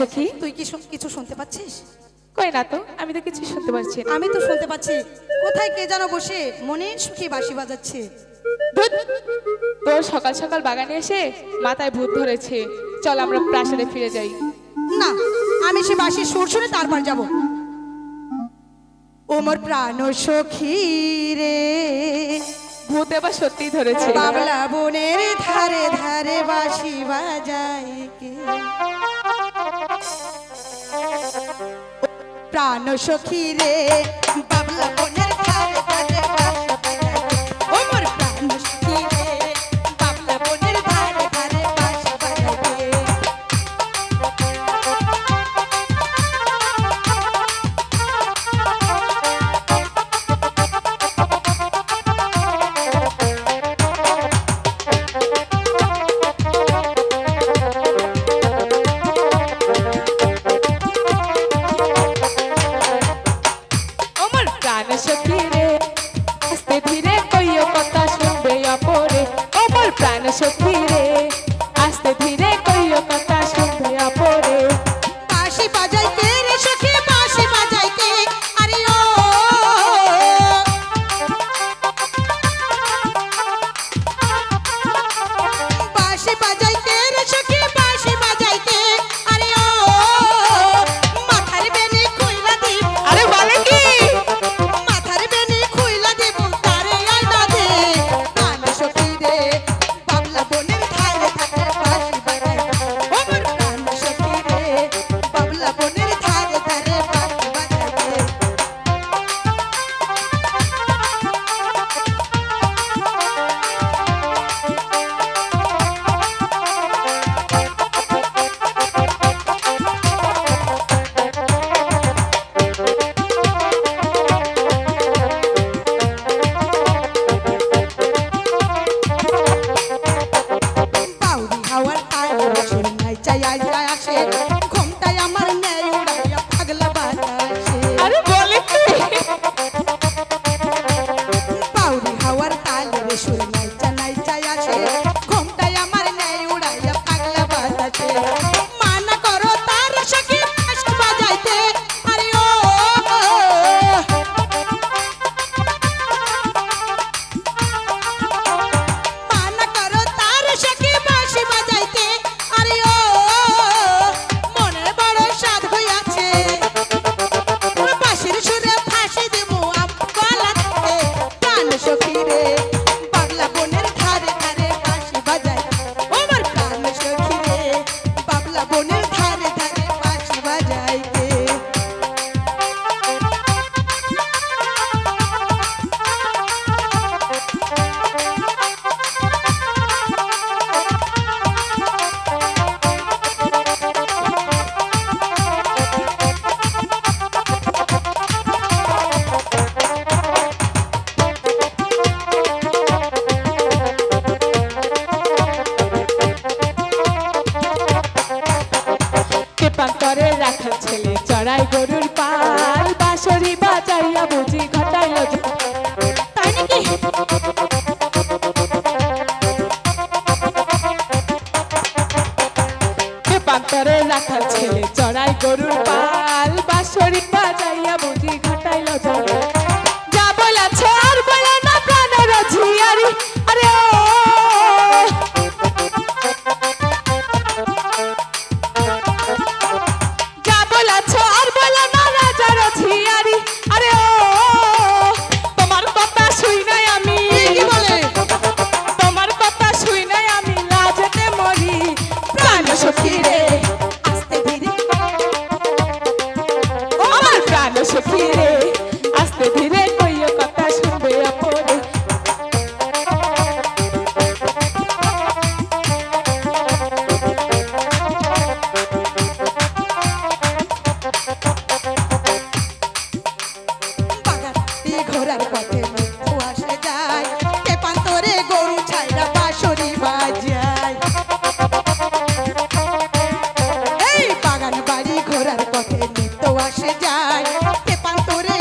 দেখি। তুই কি কিছু শুনতে পাচ্ছিস? কই না তো আমি তো কিছু শুনতে পাচ্ছি আমি তো শুনতে পাচ্ছি। কোথায় কে যেন বসে মনে সুখে বাঁশি বাজাচ্ছে। তোর সকাল সকাল বাগানে এসে মাথায় ভূত ধরেছে। চল আমরা প্রাসাদে ফিরে যাই। না আমি সে বাঁশির সুর শুনে তারপর যাব। ওমর প্রাণ সখী রে। ভূত এবার সত্যি ধরেছে। বাবলা বনের ধারে ধারে বাঁশি বাজায় কে? প্রাণ সখী রে বা So. রে রাখাল ছেলে, চড়াই গরুর পাল, বাঁশরি বাজাইয়া বুঝি ঘটাইল তাই নাকি? রাখাল ছেলে, চড়াই গরুর পাল, বাঁশরি আর বলো না। যায়। পান্তরে